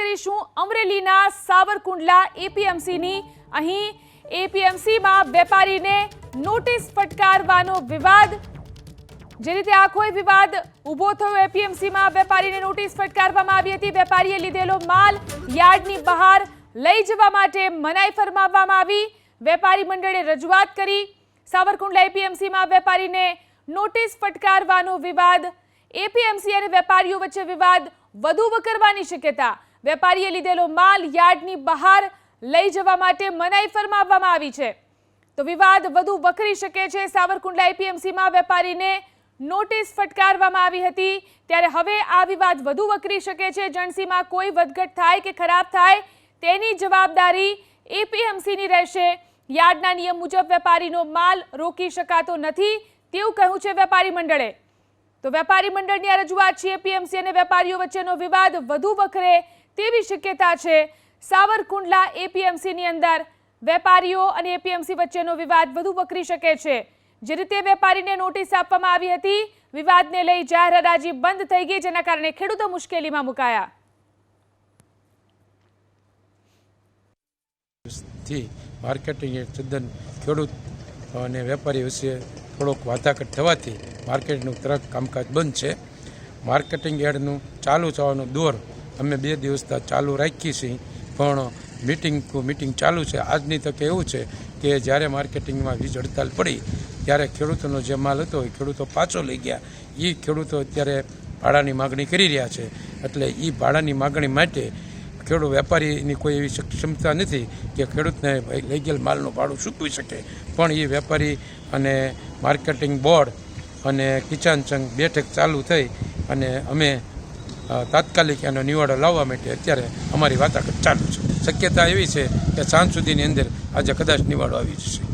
કરીશું, અમરેલીના સાવરકુંડલા એપીએમસીની. અહીં એપીએમસીમાં વેપારીને નોટિસ ફટકારવાનો વિવાદ. જે રીતે આખો વિવાદ ઊભો થયો, એપીએમસીમાં વેપારીને નોટિસ ફટકારવામાં આવી હતી. વેપારીએ લીધેલો માલ યાર્ડની બહાર લઈ જવા માટે મનાઈ ફરમાવવામાં આવી. વેપારી મંડળે રજૂઆત કરી. સાવરકુંડલા એપીએમસીમાં વેપારીને નોટિસ ફટકારવાનો વિવાદ. એપીએમસી અને વેપારીઓ વચ્ચે વિવાદ વધુ વકરવાની શક્યતા વેપારીએ લીધેલો માલ યાર્ડની બહાર લઈ જવા માટે મનાઈ ફરમાવવામાં આવી છે. તો વિવાદ વધુ વકરી શકે છે. સાવરકુંડલા એપીએમસીમાં વેપારીને નોટિસ ફટકારવામાં આવી હતી. ત્યારે હવે આ વિવાદ વધુ વકરી શકે છે. જણસીમાં કોઈ વધઘટ થાય કે ખરાબ થાય તેની જવાબદારી એપીએમસીની રહેશે. યાર્ડના નિયમ મુજબ વેપારીનો માલ રોકી શકાતો નથી તેવું કહ્યું છે વેપારી મંડળે. તો વેપારી મંડળની આ રજૂઆત છે. એપીએમસી અને વેપારીઓ વચ્ચેનો વિવાદ વધુ વકરે તેવી શક્યતા છે. સાવરકુંડલા એપીએમસીની અંદર વેપારીઓ અને એપીએમસી વચ્ચેનો વિવાદ વધુ વકરી શકે છે. જે રીતે વેપારીને નોટિસ આપવામાં આવી હતી, વિવાદને લઈ જાહેર હરાજી બંધ થઈ ગઈ, જેના કારણે ખેડૂતો મુશ્કેલીમાં મુકાયા. માર્કેટિંગ તદ્દન ખેડૂત અને વેપારી વિશે થોડોક વાતાઘાટ થવાથી માર્કેટનું તરત કામકાજ બંધ છે. માર્કેટિંગ એડનું ચાલુ થવાનો દોર અમે બે દિવસથી ચાલુ રાખીએ છીએ, પણ મિટિંગ મિટિંગ ચાલુ છે. આજની તકે એવું છે કે જ્યારે માર્કેટિંગમાં વીજ હડતાલ પડી, ત્યારે ખેડૂતોનો જે માલ હતો, એ ખેડૂતો પાછો લઈ ગયા. એ ખેડૂતો અત્યારે ભાડાની માગણી કરી રહ્યા છે. એટલે એ ભાડાની માગણી માટે ખેડૂત વેપારીની કોઈ એવી ક્ષમતા નથી કે ખેડૂતને લઈ ગયેલ માલનું ભાડું ચૂકવી શકે. પણ એ વેપારી અને માર્કેટિંગ બોર્ડ અને કિસાન સંઘ બેઠક ચાલુ થઈ અને અમે તાત્કાલિક એનો નિવાડો લાવવા માટે અત્યારે અમારી વાતાઘટ ચાલુ છે. શક્યતા એવી છે કે સાંજ સુધીની અંદર આજે કદાચ નિવાડો આવી જશે.